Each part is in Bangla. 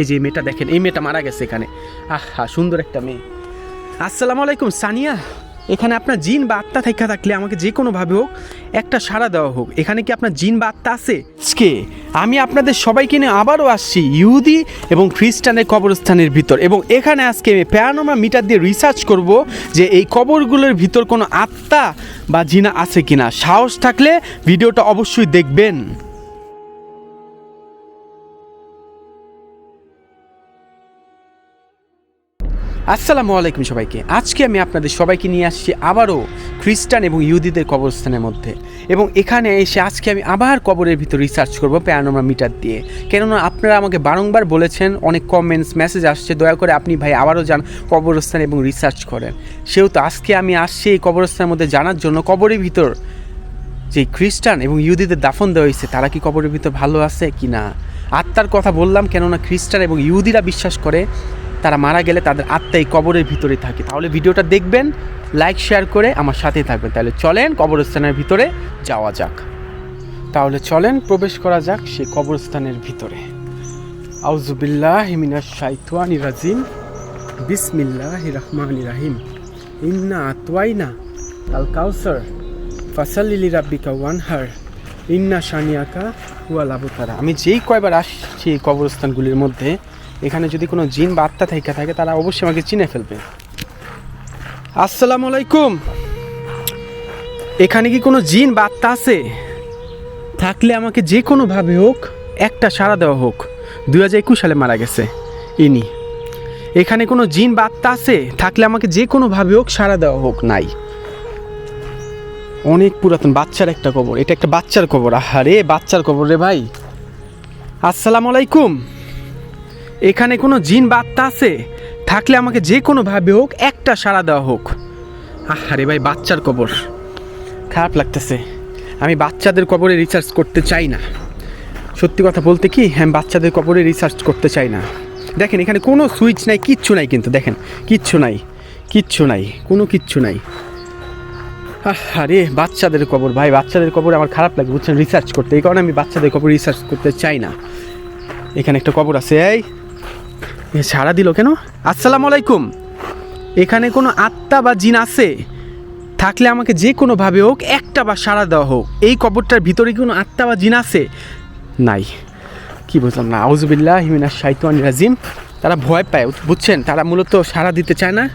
এই যে মেয়েটা দেখেন, এই মেয়েটা মারা গেছে এখানে। আহা, সুন্দর একটা মেয়ে। আসসালামু আলাইকুম, সানিয়া। এখানে আপনার জিন বা আত্মা থেকে থাকলে আমাকে যে কোনোভাবে হোক, একটা সাড়া দেওয়া হোক। এখানে কি আপনার জিন বা আত্মা আছে? আজকে আমি আপনাদের সবাইকে নিয়ে আবারও আসছি ইহুদি এবং খ্রিস্টানের কবরস্থানের ভিতর। এবং এখানে আজকে আমি প্যারানোমা মিটার দিয়ে রিসার্চ করব যে এই কবরগুলোর ভিতর কোনো আত্মা বা জিনা আছে কিনা। সাহস থাকলে ভিডিওটা অবশ্যই দেখবেন। আসসালামু আলাইকুম সবাইকে। আজকে আমি আপনাদের সবাইকে নিয়ে আসছি আবারও খ্রিস্টান এবং ইহুদিদের কবরস্থানের মধ্যে। এবং এখানে এসে আজকে আমি আবার কবরের ভিতর রিসার্চ করব প্যারানোমা মিটার দিয়ে। কেননা আপনারা আমাকে বারংবার বলেছেন, অনেক কমেন্টস মেসেজ আসছে, দয়া করে আপনি ভাই আবারও যান কবরস্থান এবং রিসার্চ করেন। সেহেতু আজকে আমি আসছি এই কবরস্থানের মধ্যে জানার জন্য কবরের ভিতর যে খ্রিস্টান এবং ইহুদিদের দাফন দেওয়া হয়েছে, তারা কি কবরের ভিতর ভালো আছে কি না আত্মার কথা বললাম কেননা খ্রিস্টান এবং ইহুদিরা বিশ্বাস করে তারা মারা গেলে তাদের আত্মা এই কবরের ভিতরে থাকে। তাহলে ভিডিওটা দেখবেন লাইক শেয়ার করে আমার সাথে থাকবেন। তাহলে চলেন কবরস্থানের ভিতরে যাওয়া যাক। তাহলে চলেন, প্রবেশ করা যাক সে কবরস্থানের ভিতরে। আউজুবিল্লাহ হিমিনা শাইতানি রাজিম। বিসমিল্লাহ রহমান রাহিম। ইন্না আতওয়াইনা আল কাউসার। ফাসালিলি রাব্বিকা ওয়ানহার। ইন্না শানিয়াকা হুয়াল আবতারা। আমি যেই কয়বার আসছি কবরস্থানগুলির মধ্যে এখানে যদি কোনো জিন বা আত্মা থেকে থাকে, তারা অবশ্যই আমাকে চিনে ফেলবে। আসসালামু আলাইকুম। এখানে কি কোনো জিন বা আত্মা আছে? থাকলে আমাকে যে কোনোভাবে হোক, একটা সাড়া দেওয়া হোক। দু হাজার একুশ সালে মারা গেছে ইনি। এখানে কোনো জিন বা আত্মা আছে? থাকলে আমাকে যে কোনোভাবে হোক, সাড়া দেওয়া হোক নাই। অনেক পুরাতন বাচ্চার একটা কবর। এটা একটা বাচ্চার কবর। আহারে, বাচ্চার কবর রে ভাই। আসসালামু আলাইকুম। এখানে কোনো জিন বা আছে? থাকলে আমাকে যে কোনোভাবে হোক, একটা সাড়া দেওয়া হোক। আহারে ভাই, বাচ্চার কবর। খারাপ লাগতেছে। আমি বাচ্চাদের কবরে রিসার্চ করতে চাই না। সত্যি কথা বলতে কি হ্যাঁ বাচ্চাদের কবরে রিসার্চ করতে চাই না। দেখেন, এখানে কোনো সুইচ নাই, কিচ্ছু নাই কিন্তু, দেখেন। কিচ্ছু নাই কিচ্ছু নাই, কোনো কিচ্ছু নাই। আরে বাচ্চাদের কবর। ভাই, বাচ্চাদের কবর আমার খারাপ লাগে, বুঝছেন? রিসার্চ করতে। এই কারণে আমি বাচ্চাদের কবর রিসার্চ করতে চাই না। এখানে একটা কবর আছে, এই। সাড়া দিল কেন? আসসালামু আলাইকুম এখানে কোনো আত্মা বা জিন আছে? থাকলে আমাকে যে কোনোভাবে হোক একটা বা সাড়া দেওয়া হোক। এই কবরটার ভিতরে কি কোনো আত্মা বা জিন আছে? নাই। কি বুঝলাম না। আউজুবিল্লাহ হিমিনা শাইতান রাজিম। তারা ভয় পায় বুঝছেন? তারা মূলত সাড়া দিতে চায় না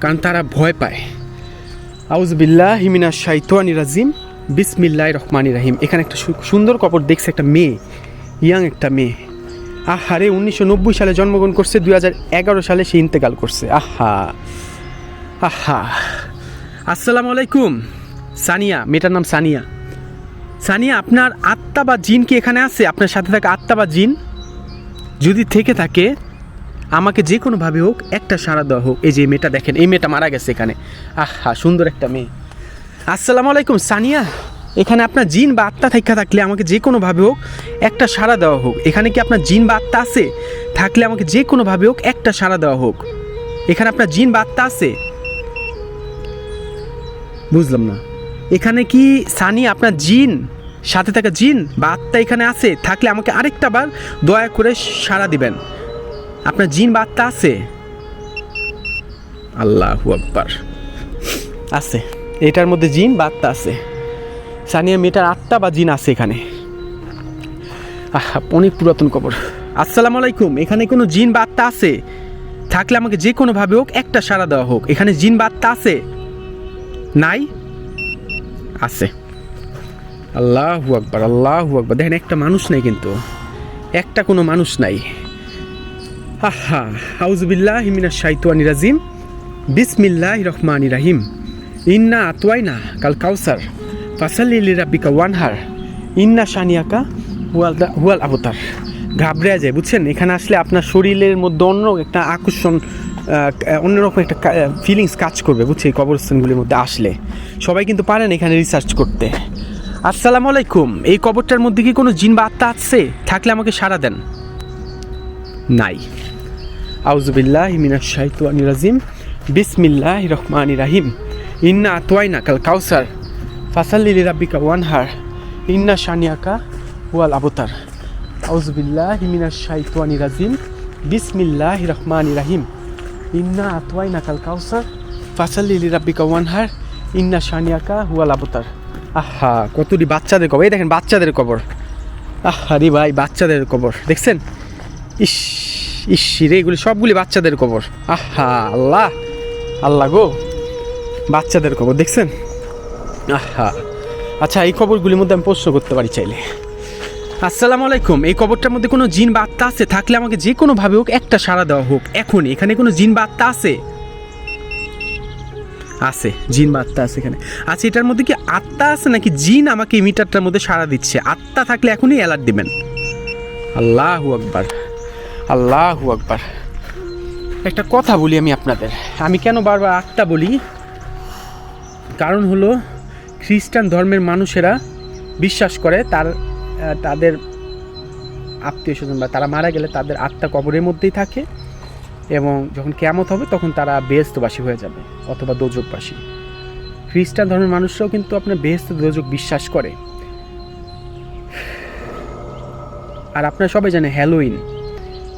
কারণ তারা ভয় পায়। আউজবিল্লাহ হিমিনা শাইতানি রাজিম। বিসমিল্লাহ রহমানি রাহিম। এখানে একটা সুন্দর কবর দেখছে একটা মেয়ে ইয়াং একটা মেয়ে। আহারে, উনিশশো নব্বই সালে জন্মগ্রহণ করছে, দুই হাজার এগারো সালে সে ইন্তেকাল করছে। আহা আহা। আসসালামু আলাইকুম, সানিয়া, মেয়েটার নাম সানিয়া। সানিয়া, আপনার আত্মা বা জিন কি এখানে আছে? আপনার সাথে থাকা আত্মা বা জিন? যদি থেকে থাকে, আমাকে যে কোনোভাবে হোক, একটা সাড়া দেওয়া হোক। এই যে মেয়েটা দেখেন, এই মেয়েটা মারা গেছে এখানে। আহা, সুন্দর একটা মেয়ে। আসসালামু আলাইকুম, সানিয়া। এখানে আপনার জিন বা আত্মা থেকে থাকলে আমাকে যে কোনোভাবে হোক একটা সাড়া দেওয়া হোক। এখানে কি আপনার জিন বা আত্মা আছে? থাকলে আমাকে যে কোনোভাবে হোক একটা সাড়া দেওয়া হোক। এখানে আপনার জিন বা আত্মা আছে? বুঝলাম না। এখানে কি সানি আপনার জিন, সাথে থাকা জিন বা আত্মা এখানে আছে? থাকলে আমাকে আরেকটা বার দয়া করে সাড়া দিবেন। আপনার জিন বা আত্মা আছে? আল্লাহ আকবার। আছে। এটার মধ্যে জিন বা আত্মা আছে। সানিয়া মেয়েটার আত্মা বা জিন আছে এখানে। অনেক পুরাতন কবর। আসসালামু আলাইকুম, এখানে কোনো জিন বা আত্মা আছে? থাকলে আমাকে যে কোনোভাবে হোক, একটা সাড়া দেওয়া হোক। এখানে জিন বা আত্মা আছে? নাই? আছে। আল্লাহ আকবার আল্লাহ আকবার। দেখেন, একটা মানুষ নাই কিন্তু। একটা কোনো মানুষ নাই। আহা হাউজবিল্লাহ হিমিনা শাইতানি রাজিম। বিসমিল্লাহ রহমানি রাহিম। ইন্না আতওয়াইনা কাল কাউসার। ফাসাল্লি লিরাব্বিকা ওয়ানহার ইন্না শানিয়াকা হুয়াল হুয়াল আবতার ঘাবড়ে যায়, বুঝছেন? এখানে আসলে আপনার শরীরের মধ্যে অন্য একটা আকর্ষণ অন্যরকম একটা ফিলিংস কাজ করবে বুঝছি এই কবরস্থানগুলির মধ্যে আসলে। সবাই কিন্তু পারেন এখানে রিসার্চ করতে। আসসালামু আলাইকুম। এই কবরটার মধ্যে কি কোনো জিন বা আত্মা আছে? থাকলে আমাকে সাড়া দেন। নাই। আউজুবিল্লাহ হিমিনা শাইতানি রাজিম। বিসমিল্লাহ রহমানি রাহিম। ইন্না আতওয়াইনা কাল কাউসার। ফাসাল্লি লিরাব্বিকা ওয়ানহার ইন্না শানিয়াকা ওয়াল আবতার আউজুবিল্লাহ হিমিনা শাইতানি রাজিম বিসমিল্লাহ রহমান রাহিম ইন্না আতওয়াই নাকাল কাউসার ফাসাল্লি রাব্বিকা ওয়ানহার ইন্না শানিয়াকা হুয়াল আবতার আহা, কতটি বাচ্চাদের কবর। এই দেখেন, বাচ্চাদের কবর। আহা রে ভাই, বাচ্চাদের কবর। দেখছেন? ইস ইস রে, এগুলি সবগুলি বাচ্চাদের কবর। আহা, আল্লাহ। আল্লাহ গো। বাচ্চাদের কবর, দেখছেন? আহা। আচ্ছা এই খবরগুলির মধ্যে আমি প্রশ্ন করতে পারি চাইলে। আসসালামু আলাইকুম এই কবরটার মধ্যে কোনো জিন বা আত্মা আছে? থাকলে আমাকে যে কোনোভাবে হোক একটা সাড়া দেওয়া হোক। এখনই। এখানে কোনো জিন বা আত্মা আছে? আছে। জিন বা আত্মা আছে এখানে। আচ্ছা এটার মধ্যে কি আত্মা আছে নাকি জিন আমাকে এই মিটারটার মধ্যে সাড়া দিচ্ছে? আত্মা থাকলে এখনই অ্যালার্ট দিবেন। আল্লাহু আকবার। আল্লাহু আকবার। একটা কথা বলি আমি আপনাদের। আমি কেন বারবার আত্মা বলি? কারণ হলো খ্রিস্টান ধর্মের মানুষেরা বিশ্বাস করে তার তাদের আত্মীয় স্বজন বা তারা মারা গেলে তাদের আত্মা কবরের মধ্যেই থাকে এবং যখন কেয়ামত হবে তখন তারা বেহস্তবাসী হয়ে যাবে অথবা দোজকবাসী খ্রিস্টান ধর্মের মানুষরাও কিন্তু আপনার বেহস্ত দোজক বিশ্বাস করে। আর আপনারা সবাই জানেন হ্যালোইন।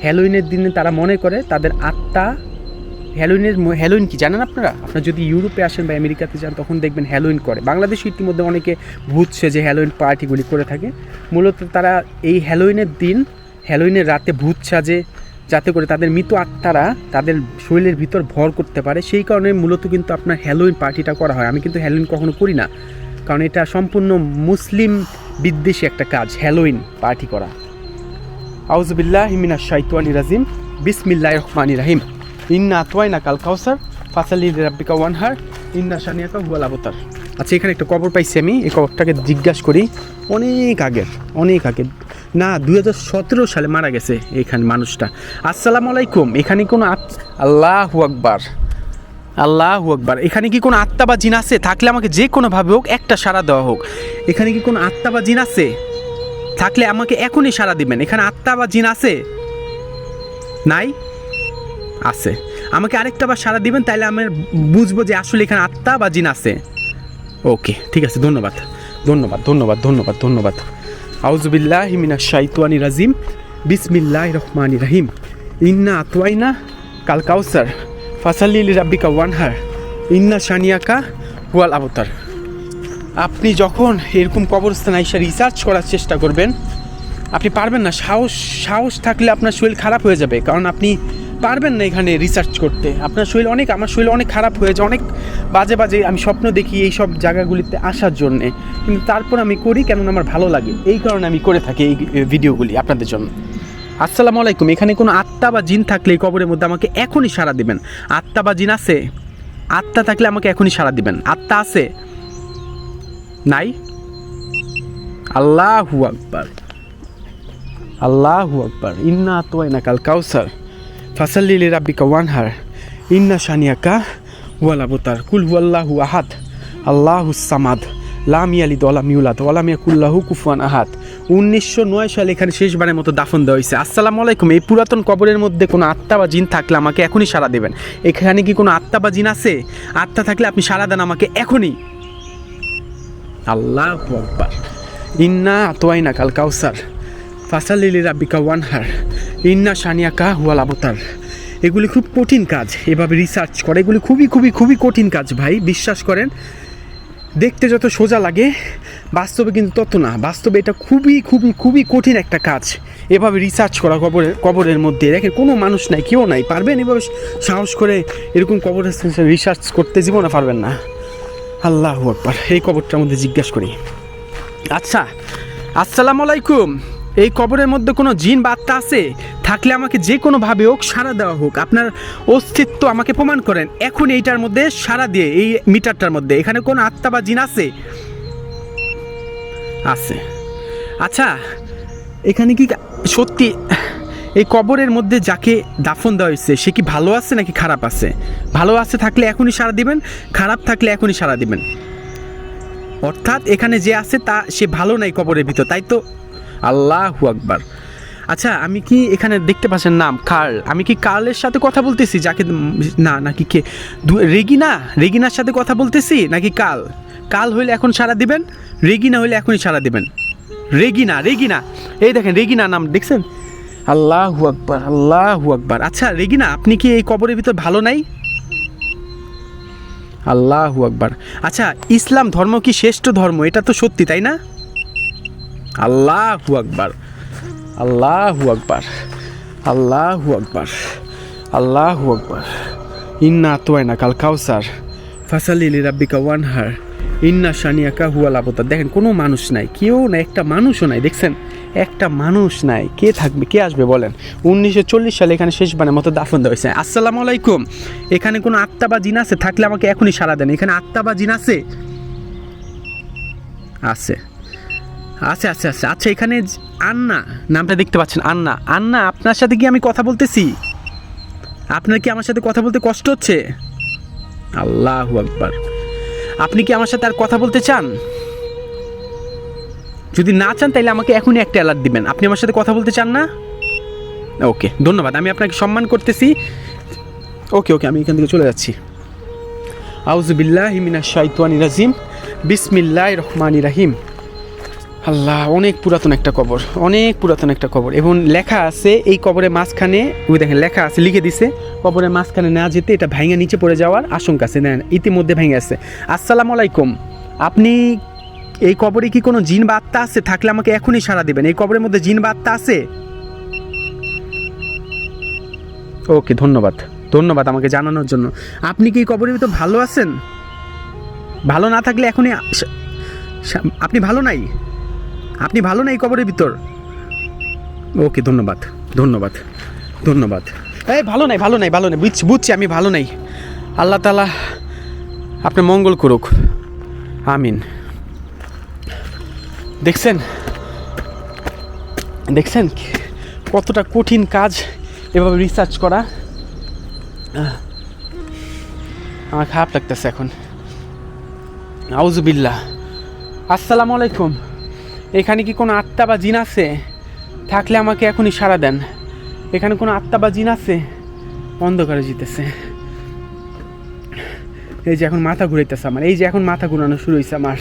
হ্যালোইনের দিনে তারা মনে করে তাদের আত্মা হ্যালোইনের হ্যালোইন কি জানেন আপনারা? আপনারা যদি ইউরোপে আসেন বা আমেরিকাতে যান, তখন দেখবেন হ্যালোইন করে। বাংলাদেশে ইতিমধ্যে অনেকে ভূতছে যে হ্যালোইন পার্টিগুলি করে থাকে। মূলত তারা এই হ্যালোইনের দিন, হ্যালোইনের রাতে ভূত সাজে, যাতে করে তাদের মৃত আত্মারা তাদের শরীরের ভিতর ভর করতে পারে। সেই কারণে মূলত কিন্তু আপনার হ্যালোইন পার্টিটা করা হয়। আমি কিন্তু হ্যালোইন কখনো করি না। কারণ এটা সম্পূর্ণ মুসলিম বিদ্বেষী একটা কাজ, হ্যালোইন পার্টি করা। আউজবিল্লাহ হিমিনা শাইতানি রাজিম। বিসমিল্লাহ রহমানি রাহিম। ইন্না আতওয়াইনা কাল কাউসার ফাসালি রাব্বিকা ওয়ানহার ইন্না শানিয়াকা হুয়াল আবতার। আচ্ছা এখানে একটা কবর পাইছি আমি, এই কবরটাকে জিজ্ঞাসা করি, অনেক আগের অনেক আগের না, দুই হাজার সতেরো সালে মারা গেছে এখানে মানুষটা। আসসালামু আলাইকুম, এখানে কোনো আল্লাহু আকবার আল্লাহু আকবার, এখানে কি কোনো আত্মা বা জিন আছে? থাকলে আমাকে যে কোনোভাবে হোক, একটা সাড়া দেওয়া হোক। এখানে কি কোনো আত্মা বা জিন আছে? থাকলে আমাকে এখনই সাড়া দিবেন। এখানে আত্মা বা জিন আছে? নাই? আছে। আমাকে আরেকটা বার সাড়া দিবেন তাহলে আমি বুঝব যে আসলে এখানে আত্মা বা জিন আছে। ওকে, ঠিক আছে, ধন্যবাদ। ধন্যবাদ ধন্যবাদ ধন্যবাদ ধন্যবাদ। আউজুবিল্লাহ হিমিনা শাইতানি রাজিম। বিসমিল্লাহ রহমান রাহিম। ইন্না আতওয়াইনা কাল কাউসার। ফাসাল্লি রাব্বিকা ওয়ানহার। ইন্না শানিয়াকা হুয়াল আবতার। আপনি যখন এরকম কবরস্থান আইসা রিসার্চ করার চেষ্টা করবেন, আপনি পারবেন না, সাহস সাহস থাকলে আপনার শরীর খারাপ হয়ে যাবে। কারণ আপনি পারবেন না এখানে রিসার্চ করতে। আপনার শরীর অনেক, আমার শরীর অনেক খারাপ হয়ে যায় অনেক বাজে বাজে আমি স্বপ্ন দেখি এই সব জায়গাগুলিতে আসার জন্যে। কিন্তু তারপর আমি করি কেননা আমার ভালো লাগে। এই কারণে আমি করে থাকি এই ভিডিওগুলি আপনাদের জন্য। আসসালামু আলাইকুম, এখানে কোনো আত্মা বা জিন থাকলে এই কবরের মধ্যে আমাকে এখনই সাড়া দিবেন। আত্মা বা জিন আছে? আত্মা থাকলে আমাকে এখনই সাড়া দিবেন। আত্মা আছে? নাই? আল্লাহু আকবার। আল্লাহু আকবার। ইন্না তোয়াইনা কাল কাউসার। ফাসাল্লি রাব্বিকা ওয়ানহার ইন্না শানিয়াকা ওয়াল আবতার কুল হুয়াল্লাহু আহাদ আল্লাহু সামাদ লাম ইয়ালিদ ওয়ালাম ইউলাদ ওয়ালাম ইয়াকুল্লাহু কুফুয়ান আহাদ উনিশশো নয় সালে এখানে শেষবারের মতো দাফন দেওয়া হয়েছে। আসসালামু আলাইকুম। এই পুরাতন কবরের মধ্যে কোনো আত্মা বা জিন থাকলে আমাকে এখনই সাড়া দেবেন। এখানে কি কোনো আত্মা বা জিন আছে? আত্মা থাকলে আপনি সাড়া দেন আমাকে এখনই। আল্লাহ ইন্না আতোয়াইনা কাল কাউসার। ফাসালিলি রাব্বিকা ওয়ানহার ইন্না শানিয়াকা হুয়াল আবতার। এগুলি খুব কঠিন কাজ। এভাবে রিসার্চ করে। এগুলি খুবই খুবই খুবই কঠিন কাজ ভাই, বিশ্বাস করেন। দেখতে যত সোজা লাগে, বাস্তবে কিন্তু তত না। বাস্তবে এটা খুবই খুবই খুবই কঠিন একটা কাজ। এভাবে রিসার্চ করা কবরের কবরের মধ্যে। দেখেন, কোনো মানুষ নাই, কেউ নাই। পারবেন এভাবে সাহস করে এরকম কবরের রিসার্চ করতে? জীবনে পারবেন না। আল্লাহ আকবার। এই কবরটার মধ্যে জিজ্ঞাসা করি। আচ্ছা আসসালামু আলাইকুম। এই কবরের মধ্যে কোনো জিন বা আত্মা আছে? থাকলে আমাকে যে কোনোভাবে হোক সাড়া দেওয়া হোক। আপনার অস্তিত্ব আমাকে প্রমাণ করেন। এখন এইটার মধ্যে সাড়া দিয়ে, এই মিটারটার মধ্যে। এখানে কোনো আত্মা বা জিন আছে? আছে। আচ্ছা এখানে কি সত্যি এই কবরের মধ্যে যাকে দাফন দেওয়া হয়েছে, সে কি ভালো আছে নাকি খারাপ আছে? ভালো আছে থাকলে এখনই সাড়া দিবেন, খারাপ থাকলে এখনই সাড়া দিবেন। অর্থাৎ এখানে যে আছে তা সে ভালো নাই কবরের ভিতর, তাই তো? আল্লাহু আকবার। আচ্ছা আমি কি এখানে দেখতে পাচ্ছেন নাম? কার্ল। আমি কি কার্লের সাথে কথা বলতেছি? যাকে না, নাকি কে? রেগিনা? রেগিনার সাথে কথা বলতেছি? নাকি কাল? কাল হইলে এখন সারা দিবেন? রেগিনা হইলে এখনই সারা দিবেন। Regina Regina. এই দেখেন, রেগিনা নাম, দেখছেন? আল্লাহু আকবার আল্লাহু আকবার। আচ্ছা রেগিনা, আপনি কি এই কবরের ভিতর ভালো নাই? আল্লাহু আকবার। আচ্ছা ইসলাম ধর্ম কি শ্রেষ্ঠ ধর্ম? এটা তো সত্যি, তাই না? আল্লাহু আকবার আল্লাহু আকবার আল্লাহু আকবার আল্লাহু আকবার। ইন্না তোয়না কাল কাউসার, ফাসালিলি রাব্বিকা ওয়ানহার। ইন্না শানিয়াকা হুয়াল আবতার। দেখেন, কোনো মানুষ নাই, কেউ না একটা মানুষও নাই, দেখছেন? একটা মানুষ নাই, কে থাকবে, কে আসবে বলেন? উনিশশো চল্লিশ সালে এখানে শেষবারের মতো দাফন দেওয়া হয়েছে। আসসালামু আলাইকুম। এখানে কোনো আত্মা বা জিন আছে? থাকলে আমাকে এখনই সারা দেন। এখানে আত্মা বা জিন আছে? আছে। আচ্ছা আচ্ছা আচ্ছা। আচ্ছা এখানে আন্না, নামটা দেখতে পাচ্ছেন, আন্না। আন্না, আপনার সাথে কি আমি কথা বলতেছি? আপনার কি আমার সাথে কথা বলতে কষ্ট হচ্ছে? আল্লাহ আকবার। আপনি কি আমার সাথে আর কথা বলতে চান? যদি না চান তাহলে আমাকে এখনই একটা অ্যালার্ট দিবেন। আপনি আমার সাথে কথা বলতে চান না? ওকে, ধন্যবাদ। আমি আপনাকে সম্মান করতেছি। ওকে ওকে, আমি এখান থেকে চলে যাচ্ছি। আউজুবিল্লাহ হিমিনা শাইতানি রাজিম। বিসমিল্লাহ রহমানি রাহিম। আল্লাহ, অনেক পুরাতন একটা কবর, অনেক পুরাতন একটা কবর। এবং লেখা আছে এই কবরের মাঝখানে, ওই দেখেন, লেখা আছে, লিখে দিছে, কবরের মাঝখানে না যেতে এটা ভাঙা নিচে পড়ে যাওয়ার আশঙ্কা আছে। না ইতিমধ্যে ভেঙে আছে। আসসালামু আলাইকুম। আপনি এই কবরে কি কোনো জিন বা আত্মা আছে? থাকলে আমাকে এখনই সাড়া দেবেন। এই কবরের মধ্যে জিন বা আত্মা আছে? ওকে, ধন্যবাদ। ধন্যবাদ আমাকে জানানোর জন্য। আপনি কি এই কবরের ভিতর ভালো আছেন? ভালো না থাকলে এখনই আপনি ভালো নাই? আপনি ভালো নাই কবরের ভিতর? ওকে, ধন্যবাদ ধন্যবাদ ধন্যবাদ। এই, ভালো নাই ভালো নাই ভালো নাই, বুঝছি বুঝছি আমি ভালো নাই। আল্লাহ তালা আপনি মঙ্গল করুক। আমিন। দেখছেন? দেখছেন কতটা কঠিন কাজ এভাবে রিসার্চ করা। আমার খারাপ লাগতেছে এখন। আউজুবিল্লাহ আসসালামু আলাইকুম। এখানে কি কোনো আত্মা বা জিন আছে? থাকলে আমাকে এখনই সাড়া দেন। এখানে কোনো আত্মা বা জিন আছে? অন্ধকারে জিতেছে। এই যে এখন মাথা ঘুরাইতেছে আমার। এই যে এখন মাথা ঘুরানো শুরু হয়েছে আমার।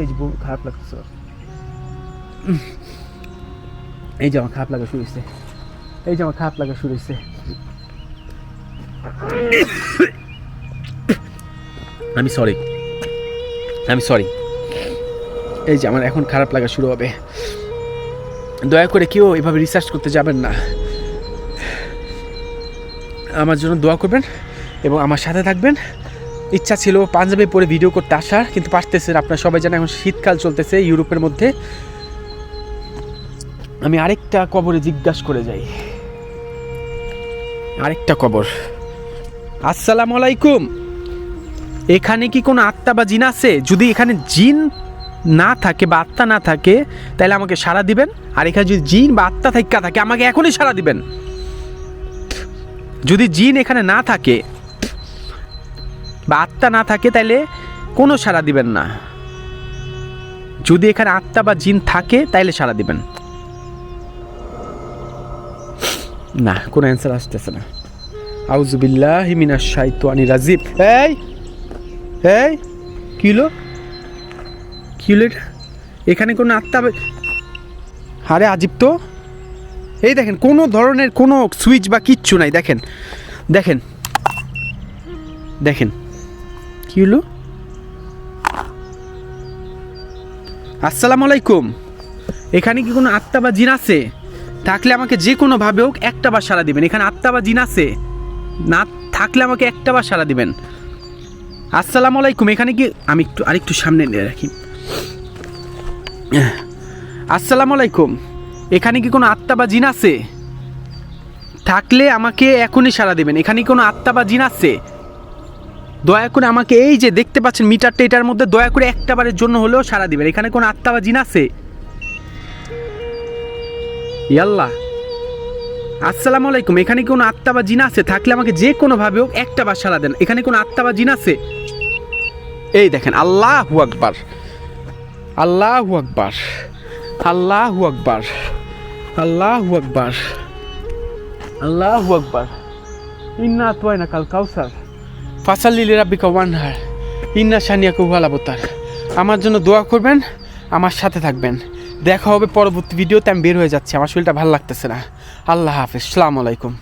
এই যে খারাপ লাগতেছে এই যে আমার খারাপ লাগা শুরু হয়েছে এই যে আমার খারাপ লাগা শুরু হয়েছে আমি সরি আমি সরি এই যে আমার এখন খারাপ লাগা শুরু হবে। দয়া করে কেউ এভাবে রিসার্চ করতে যাবেন না। আমার জন্য দোয়া করবেন এবং আমার সাথে থাকবেন। ইচ্ছা ছিল পাঞ্জাবে পরে ভিডিও করতে আসার, কিন্তু পারতেছেন আপনারা সবাই জানেন এখন শীতকাল চলতেছে ইউরোপের মধ্যে। আমি আরেকটা কবরে জিজ্ঞাসা করে যাই। আরেকটা কবর। আসসালামু আলাইকুম। এখানে কি কোনো আত্মা বা জিন আছে? যদি এখানে জিন না থাকে বা আত্মা না থাকে, তাহলে আমাকে সাড়া দিবেন। আর এখানে যদি জিন বা আত্মা থাকা থাকে, আমাকে এখনই সাড়া দিবেন। যদি জিন এখানে না থাকে বা আত্মা না থাকে, তাহলে কোনো সাড়া দিবেন না। যদি এখানে আত্মা বা জিন থাকে তাইলে সাড়া দিবেন। না, কোনো অ্যান্সার আসতেছে না। আউজুবিল্লাহ হিমিনা শাইতানি রাজিব এই! এই, কি হলো? কি হলো এটা? এখানে কোনো আত্মা আরে আজিব তো। এই দেখেন, কোনো ধরনের কোনো সুইচ বা কিচ্ছু নাই, দেখেন। দেখেন। দেখেন। কি হলো? আসসালামু আলাইকুম। এখানে কি কোনো আত্মা বা জিন আছে? থাকলে আমাকে যে কোনো ভাবে হোক একটা বার সারা দিবেন। এখানে আত্মা বা জিন আছে? না, থাকলে আমাকে একটা বার সারা দিবেন। আসসালামু আলাইকুম, এখানে কি আমি একটু আরেকটু সামনে নিয়ে রাখি। আসসালামু আলাইকুম, এখানে কি কোনো আত্মা বা জিন আছে? থাকলে আমাকে এখনই সারা দেবেন, এখানে কোনো আত্মা বা জিন আছে? দয়া করে আমাকে এই যে দেখতে পাচ্ছেন মিটারটা, এটার মধ্যে দয়া করে একটা বারের জন্য হলেও সারা দিবেন, এখানে কোনো আত্মা বা জিন আছে? ইয়াল্লাহ। আসসালামু আলাইকুম, এখানে কোনো আত্মা বা জিন আছে? থাকলে আমাকে যে কোনো ভাবে হোক একটা বার সারা দেন, এখানে কোনো আত্মা বা জিন আছে? এই দেখেন, আল্লাহ আকবার। আল্লাহ আকবার। আল্লাহ আকবার। আল্লাহ আকবার। আল্লাহু আকবার। ইন্না আতওয়াইনা কাল কাউসার। ফাসাল্লি লিরাব্বিকা ওয়ানহার। ইন্না শানিয়াকা হুয়াল আবতার আমার জন্য দোয়া করবেন, আমার সাথে থাকবেন। দেখা হবে পরবর্তী ভিডিওতে, আমি বের হয়ে যাচ্ছি। আমার শরীরটা ভালো লাগতেছে না। আল্লাহ হাফিজ। সালাম আলাইকুম।